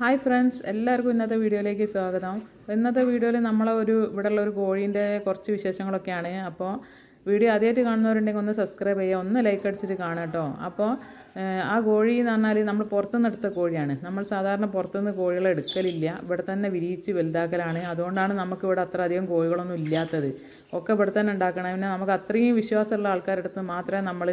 Hi friends എല്ലാവർക്കും ഇന്നത്തെ വീഡിയോയിലേക്ക് സ്വാഗതം. ഇന്നത്തെ വീഡിയോയിൽ നമ്മളെ ഒരു ഇവിടെയുള്ള ഒരു കോഴീന്റെ കുറച്ച് വിശേഷങ്ങളൊക്കെയാണ്. അപ്പോൾ വീഡിയോ ആദ്യമായിട്ട് കാണുന്നവരുണ്ടെങ്കിൽ ഒന്ന് സബ്സ്ക്രൈബ് ചെയ്യുക ഒന്ന് ലൈക്ക് അടിച്ചിട്ട് കാണാം കേട്ടോ. അപ്പോൾ ആ കോഴി എന്ന് പറഞ്ഞാൽ നമ്മൾ പുറത്തുനിന്ന് എടുത്ത കോഴിയാണ്. നമ്മൾ സാധാരണ പുറത്തുനിന്ന് കോഴികളെ എടുക്കലില്ല. ഇവിടെ തന്നെ വിരിയിച്ച് വലുതാക്കലാണ്. അതുകൊണ്ടാണ് നമുക്കിവിടെ അത്ര അധികം കോഴികളൊന്നും ഇല്ലാത്തത്. ഒക്കെ ഇവിടെ തന്നെ ഉണ്ടാക്കണം. പിന്നെ നമുക്ക് അത്രയും വിശ്വാസമുള്ള ആൾക്കാരുടെ അടുത്ത് മാത്രമേ നമ്മൾ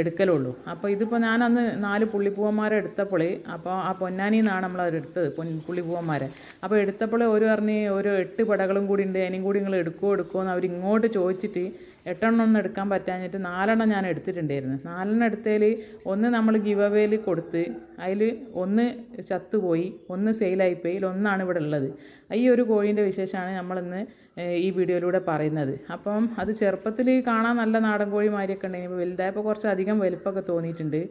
എടുക്കലുള്ളൂ. അപ്പോൾ ഇതിപ്പോൾ ഞാൻ അന്ന് നാല് പുള്ളിപ്പൂവന്മാരെ എടുത്തപ്പോൾ അപ്പോൾ ആ പൊന്നാനി നിന്നാണ് നമ്മൾ എടുത്തത് പൊൻ പുള്ളിപ്പൂവന്മാരെ. അപ്പോൾ എടുത്തപ്പോൾ ഒരു പറഞ്ഞ് ഒരു എട്ട് പടകളും കൂടി ഉണ്ട്. അതിനും കൂടി നിങ്ങൾ എടുക്കുമോ എടുക്കുമോ എന്ന് അവരിങ്ങോട്ട് ചോദിച്ചിട്ട് എട്ടെണ്ണം ഒന്നും എടുക്കാൻ പറ്റാഞ്ഞിട്ട് നാലെണ്ണം ഞാൻ എടുത്തിട്ടുണ്ടായിരുന്നു. നാലെണ്ണം എടുത്തതിൽ ഒന്ന് നമ്മൾ ഗിവ് അവേയിൽ കൊടുത്ത് അതിൽ ഒന്ന് ചത്തുപോയി ഒന്ന് സെയിലായിപ്പോയി ഒന്നാണ് ഇവിടെ ഉള്ളത്. ഈ ഒരു കോഴീന്റെ വിശേഷമാണ് നമ്മളിന്ന് ഈ വീഡിയോയിലൂടെ പറയുന്നത്. അപ്പം അത് ചെറുപ്പത്തിൽ കാണാൻ നല്ല നാടൻ കോഴി മാതിരിയൊക്കെ ഉണ്ടെങ്കിൽ വലുതായപ്പോൾ കുറച്ച് അധികം വലുപ്പമൊക്കെ തോന്നിയിട്ടുണ്ട്.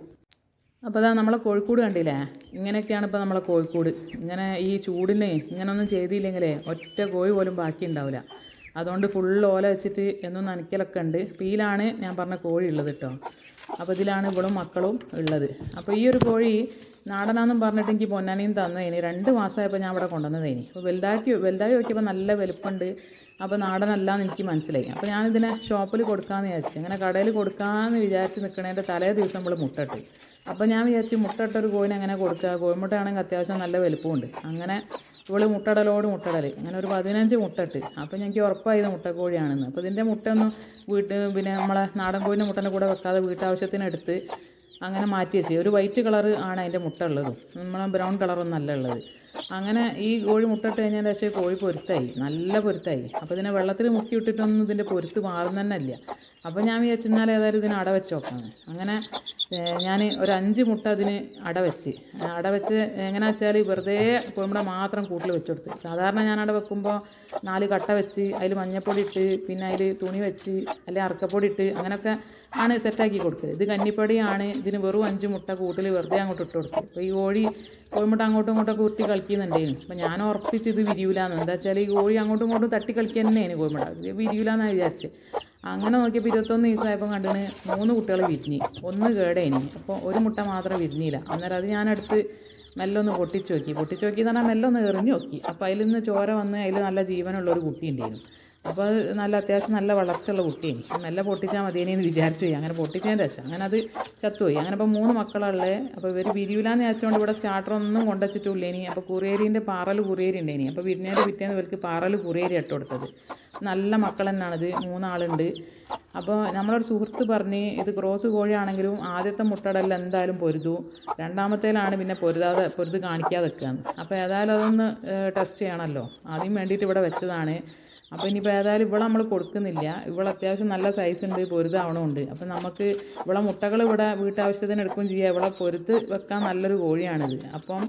അപ്പോൾ അതാ നമ്മളെ കോഴിക്കോട് കണ്ടില്ലേ? ഇങ്ങനെയൊക്കെയാണ് ഇപ്പോൾ നമ്മളെ കോഴിക്കോട്. ഇങ്ങനെ ഈ ചൂടിന് ഇങ്ങനൊന്നും ചെയ്തില്ലെങ്കിലേ ഒറ്റ കോഴി പോലും ബാക്കി ഉണ്ടാവില്ല അതുകൊണ്ട് ഫുൾ ഓല വെച്ചിട്ട് എന്നും നനയ്ക്കലൊക്കെ ഉണ്ട്. അപ്പോൾ ഇതിലാണ് ഞാൻ പറഞ്ഞ കോഴി ഉള്ളത് കേട്ടോ അപ്പോൾ ഇതിലാണ് ഇവളും മക്കളും ഉള്ളത്. അപ്പോൾ ഈ ഒരു കോഴി നാടനാന്നും പറഞ്ഞിട്ട് എനിക്ക് പൊന്നാനിയും തന്നതിന്. രണ്ട് മാസമായപ്പോൾ ഞാൻ ഇവിടെ കൊണ്ടുവന്നതേനി. അപ്പോൾ വലുതാക്കി വലുതായി നോക്കിയപ്പോൾ നല്ല വലുപ്പമുണ്ട് അപ്പോൾ നാടനല്ലാന്ന് എനിക്ക് മനസ്സിലായി. അപ്പോൾ ഞാനിതിനെ ഷോപ്പിൽ കൊടുക്കാമെന്ന് വിചാരിച്ചു അങ്ങനെ കടയിൽ കൊടുക്കാമെന്ന് വിചാരിച്ച് നിൽക്കണേന്റെ തലേ ദിവസം നമ്മൾ മുട്ടട്ട്. അപ്പോൾ ഞാൻ വിചാരിച്ചു മുട്ടട്ടൊരു ഒരു അങ്ങനെ കൊടുക്കുക കോഴിമുട്ടയാണെങ്കിൽ അത്യാവശ്യം നല്ല വലുപ്പമുണ്ട് അങ്ങനെ ഇവൾ മുട്ടടലോട് മുട്ടടൽ അങ്ങനെ ഒരു പതിനഞ്ച് മുട്ടട്ട്. അപ്പോൾ ഞങ്ങൾക്ക് ഉറപ്പായത് മുട്ടക്കോഴിയാണെന്ന്. അപ്പോൾ ഇതിന്റെ മുട്ട ഒന്നും വീട്ട് പിന്നെ നമ്മളെ നാടൻ കോഴിന്റെ മുട്ടന്റെ കൂടെ വെക്കാതെ വീട്ടാവശ്യത്തിനെടുത്ത് അങ്ങനെ മാറ്റി വെച്ച്. ഒരു വൈറ്റ് കളർ ആണ് അതിന്റെ മുട്ട ഉള്ളതും. നമ്മളെ ബ്രൗൺ കളറൊന്നും അല്ല ഉള്ളത്. അങ്ങനെ ഈ കോഴി മുട്ടിട്ട് കഴിഞ്ഞാൽ പക്ഷേ കോഴി പൊരുത്തായി നല്ല പൊരുത്തായി. അപ്പോൾ ഇതിനെ വെള്ളത്തിൽ മുക്കി ഇട്ടിട്ടൊന്നും ഇതിന്റെ പൊരുത്ത് മാറുന്ന തന്നെ ഇല്ല അപ്പോൾ ഞാൻ വിചാരിച്ചെന്നാൽ ഏതായാലും ഇതിന് അട വെച്ച് നോക്കാം. അങ്ങനെ ഞാൻ ഒരു അഞ്ച് മുട്ട അതിന് അട വെച്ച്. അട വെച്ച് എങ്ങനെ വെച്ചാൽ വെറുതെ കോഴിമുട മാത്രം കൂട്ടിൽ വെച്ച് കൊടുത്ത്. സാധാരണ ഞാൻ അട വെക്കുമ്പോൾ നാല് കട്ട വെച്ച് അതിൽ മഞ്ഞപ്പൊടി ഇട്ട് പിന്നെ അതിൽ തുണി വെച്ച് അല്ലെങ്കിൽ അറക്കപ്പൊടി ഇട്ട് അങ്ങനെയൊക്കെ ആണ് സെറ്റാക്കി കൊടുക്കുക ഇത് കന്നിപ്പൊടിയാണ് ഇതിന് വെറും അഞ്ച് മുട്ട കൂട്ടിൽ വെറുതെ അങ്ങോട്ട് ഇട്ട് കൊടുക്കുക അപ്പോൾ ഈ കോഴി കോഴിമുട്ട അങ്ങോട്ടും ഇങ്ങോട്ടൊക്കെ കുത്തി കളിക്കുന്നുണ്ടായിരുന്നു. അപ്പോൾ ഞാൻ ഉറപ്പിച്ചത് വിരിയൂലാന്ന്. എന്താ വെച്ചാൽ ഈ കോഴി അങ്ങോട്ടും ഇങ്ങോട്ടും തട്ടി കളിക്കുക തന്നെയാണ് കോഴിമുട്ട ഇത് വിരിയൂലാന്നാണ് വിചാരിച്ചത് അങ്ങനെ നോക്കിയപ്പോൾ ഇരുപത്തൊന്ന് ദിവസമായപ്പോൾ കണ്ടിന് മൂന്ന് കുട്ടികൾ വിരിഞ്ഞ്. ഒന്ന് കേടേനി അപ്പോൾ ഒരു മുട്ട മാത്രം വിരിഞ്ഞില്ല. അന്നേരം അത് ഞാനെടുത്ത് മെല്ലൊന്ന് പൊട്ടിച്ചു നോക്കി. പൊട്ടിച്ച് നോക്കി എന്ന് പറഞ്ഞാൽ മെല്ലൊന്ന് എറിഞ്ഞു നോക്കി. അപ്പോൾ അതിൽ നിന്ന് ചോര വന്ന് അതിൽ നല്ല ജീവനുള്ള ഒരു കുട്ടി ഉണ്ടായിരുന്നു. അപ്പോൾ നല്ല അത്യാവശ്യം നല്ല വളർച്ചയുള്ള കുട്ടിയും. നല്ല പൊട്ടിച്ചാൽ മതിയേനെ എന്ന് വിചാരിച്ചു പോയി. അങ്ങനെ പൊട്ടിച്ചതിന്റെ രസം അങ്ങനെ അത് ചത്തുപോയി. അങ്ങനെ അപ്പോൾ മൂന്ന് മക്കളുള്ളത് അപ്പോൾ ഇവർ വിരിയൂലാന്ന് വെച്ചുകൊണ്ട് ഇവിടെ സ്റ്റാർട്ടർ ഒന്നും കൊണ്ടുവച്ചിട്ടില്ലേനി അപ്പോൾ കുറിയേരിന്റെ പാറൽ കുറിയേരി ഉണ്ടേനി അപ്പോൾ വിരിഞ്ഞേന്റെ പിറ്റേന്ന് ഇവർക്ക് പാറൽ കുറിയേരി ഇട്ട് കൊടുത്തത്. നല്ല മക്കൾ തന്നെയാണിത് മൂന്നാളുണ്ട്. അപ്പോൾ നമ്മളൊരു സുഹൃത്ത് പറഞ്ഞ് ഇത് ക്രോസ് കോഴിയാണെങ്കിലും ആദ്യത്തെ മുട്ടടല്ല എന്തായാലും പൊരുതു. രണ്ടാമത്തേലാണ് പിന്നെ പൊരുതാതെ പൊരുത് കാണിക്കാതെ വെക്കുകയെന്ന് അപ്പോൾ ഏതായാലും അതൊന്ന് ടെസ്റ്റ് ചെയ്യണമല്ലോ ആദ്യം വേണ്ടിയിട്ട് ഇവിടെ വെച്ചതാണ്. അപ്പോൾ ഇനിയിപ്പോൾ ഏതായാലും ഇവിടെ നമ്മൾ കൊടുക്കുന്നില്ല. ഇവിടെ അത്യാവശ്യം നല്ല സൈസ് ഉണ്ട് പൊരുതാവണമുണ്ട്. അപ്പോൾ നമുക്ക് ഇവിടെ മുട്ടകൾ ഇവിടെ വീട്ടാവശ്യത്തിന് എടുക്കുകയും ചെയ്യാം. ഇവിടെ പൊരുത്ത് വെക്കാൻ നല്ലൊരു കോഴിയാണിത്. അപ്പം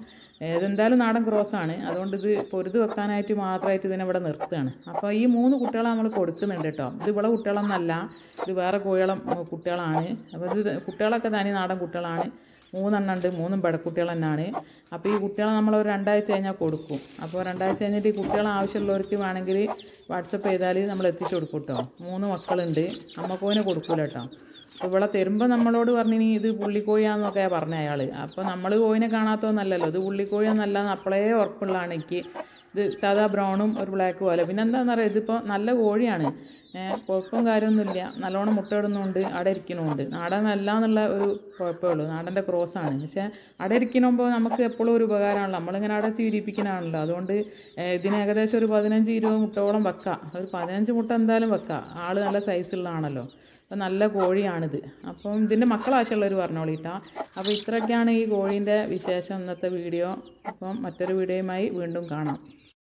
ഇതെന്തായാലും നാടൻ ക്രോസാണ് അതുകൊണ്ട് ഇത് പൊരുത് വെക്കാനായിട്ട് മാത്രമായിട്ട് ഇതിനെ ഇവിടെ നിർത്തുകയാണ്. അപ്പോൾ ഈ മൂന്ന് കുട്ടികളെ നമ്മൾ കൊടുക്കുന്നുണ്ട് കേട്ടോ. ഇത് ഇവിടെ കുട്ടികളൊന്നല്ല ഇത് വേറെ കോഴികളും കുട്ടികളാണ്. അപ്പോൾ ഇത് കുട്ടികളൊക്കെ തനി നാടൻ കുട്ടികളാണ്. മൂന്നെണ്ണം ഉണ്ട് മൂന്നും പെടക്കുട്ടികൾ തന്നെയാണ് അപ്പോൾ ഈ കുട്ടികളെ നമ്മൾ ഒരു രണ്ടാഴ്ച കഴിഞ്ഞാൽ കൊടുക്കും. അപ്പോൾ രണ്ടാഴ്ച കഴിഞ്ഞിട്ട് ഈ കുട്ടികളെ ആവശ്യമുള്ളവർക്ക് വേണമെങ്കിൽ വാട്സപ്പ് ചെയ്താൽ നമ്മൾ എത്തിച്ചു കൊടുക്കും കേട്ടോ മൂന്ന് മക്കളുണ്ട്. അമ്മക്കോനെ കൊടുക്കൂല കേട്ടോ അപ്പോൾ ഇവിടെ തരുമ്പോൾ നമ്മളോട് പറഞ്ഞിനി ഇത് പുള്ളിക്കോഴിയാണെന്നൊക്കെ പറഞ്ഞ അയാൾ അപ്പോൾ നമ്മൾ കോഴിനെ കാണാത്തതൊന്നല്ലല്ലോ. ഇത് പുള്ളിക്കോഴിയൊന്നല്ല അപ്പോഴേ ഉറപ്പുള്ളതാണ് എനിക്ക് ഇത് സാധാ ബ്രൗണും ഒരു ബ്ലാക്ക് പോലെ പിന്നെ എന്താണെന്ന് പറയുക ഇതിപ്പോൾ നല്ല കോഴിയാണ്. കുഴപ്പം കാര്യമൊന്നുമില്ല. നല്ലോണം മുട്ടയിടുന്നുണ്ട് അവിടെ ഇരിക്കണമുണ്ട് നാടനല്ല എന്നുള്ള ഒരു കുഴപ്പമേ ഉള്ളൂ. നാടന്റെ ക്രോസാണ്. പക്ഷേ അവിടെ ഇരിക്കണമ്പോൾ നമുക്ക് എപ്പോഴും ഒരു ഉപകാരമാണല്ലോ. നമ്മളിങ്ങനെ അവിടെ ചിരിപ്പിക്കണാണല്ലോ അതുകൊണ്ട് ഇതിന് ഏകദേശം ഒരു പതിനഞ്ച് ഇരുപത് മുട്ടയോളം വെക്കാം. ഒരു പതിനഞ്ച് മുട്ട എന്തായാലും വെക്കാം. ആൾ നല്ല സൈസുള്ളതാണല്ലോ. അപ്പോൾ നല്ല കോഴിയാണിത്. അപ്പം ഇതിന്റെ മക്കളാവശ്യമുള്ളവർ പറഞ്ഞോളിട്ടാ അപ്പോൾ ഇത്രയൊക്കെയാണ് ഈ കോഴീന്റെ വിശേഷം ഇന്നത്തെ വീഡിയോ. അപ്പം മറ്റൊരു വീഡിയോയുമായി വീണ്ടും കാണാം.